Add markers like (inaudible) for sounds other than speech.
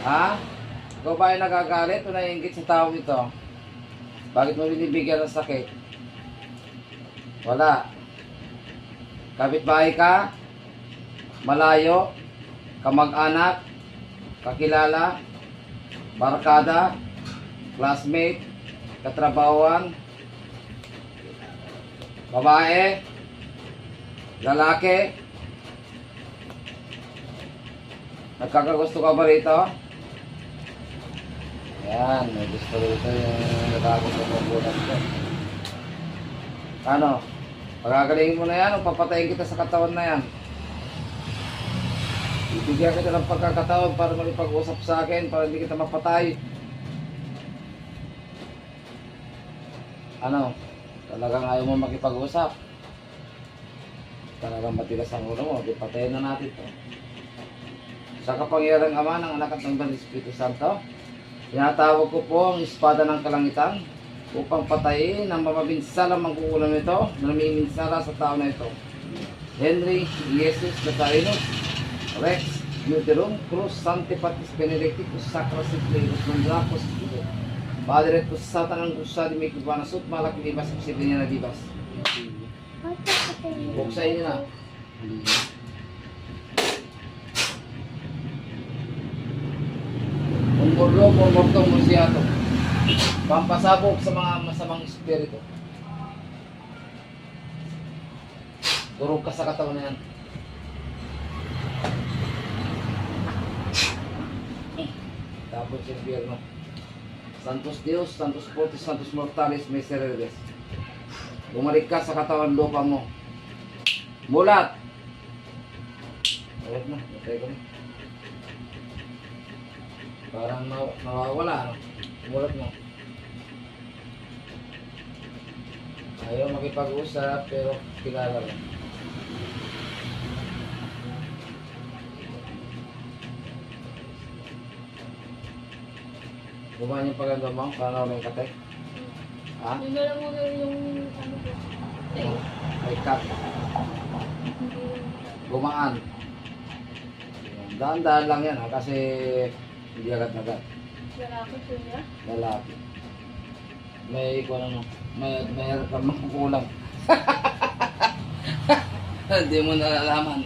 Ha? Ikaw ba ay nagagalit o naiingit sa tao ito? Bakit mo binibigyan ng sakit? Wala. Kapitbahay ka? Malayo? Kamag-anak? Kakilala? Barkada? Classmate? Katrabawan? Babae? Lalaki? Nagkakagusto ka ba rito? Yan, may gusto rito yung mo bulat ko. Ano? Pagagalingin mo na yan o papatayin kita sa katawan na yan? Ibigyan kita ng pagkakataon para makipag-usap sa akin para hindi kita mapatay. Ano? Talagang ayaw mo makipag-usap? Talagang matigas ang ulo mo, di patayin na natin to. Sa kapangyarang ama ng anak at ng Espiritu Santo, tinatawag ko po ang espada ng kalangitan upang patayin ang mamabinsala mangkukulam nito na namiminsala sa tao na ito. Henry Jesus Lazarinus, Rex Deuterum Cruz Santipatis Benedictus Sacra Simpleus Mandrapos Padre et Satan ang gusa di may kubanasot malaki libas ang sipi niya na libas. Buksain niyo na. Umurlo, umurtong musyato. Pampasabog sa mga masamang espiritu. Durog ka sa katawan na yan. Tapos yung biyerno. Santos Dios, Santos Fortis, Santos Mortalis, Misereres. Bumalik ka sa katawan lupa mo. Mulat! Mulat na, matay ko na. Parang naw- nawawala, ano? Mulat mo. Ayaw makipag-usap, pero kilala lang. Gumawa yung paganda mo, para may katay. Ha? Yun na lang muna yung ano po. May cut. Gumaan. Daan-daan lang yan ha, kasi hindi agad-agad. Lalaki po niya. Lalaki. May kung ano, may may kulang. (laughs) Hindi mo nalalaman.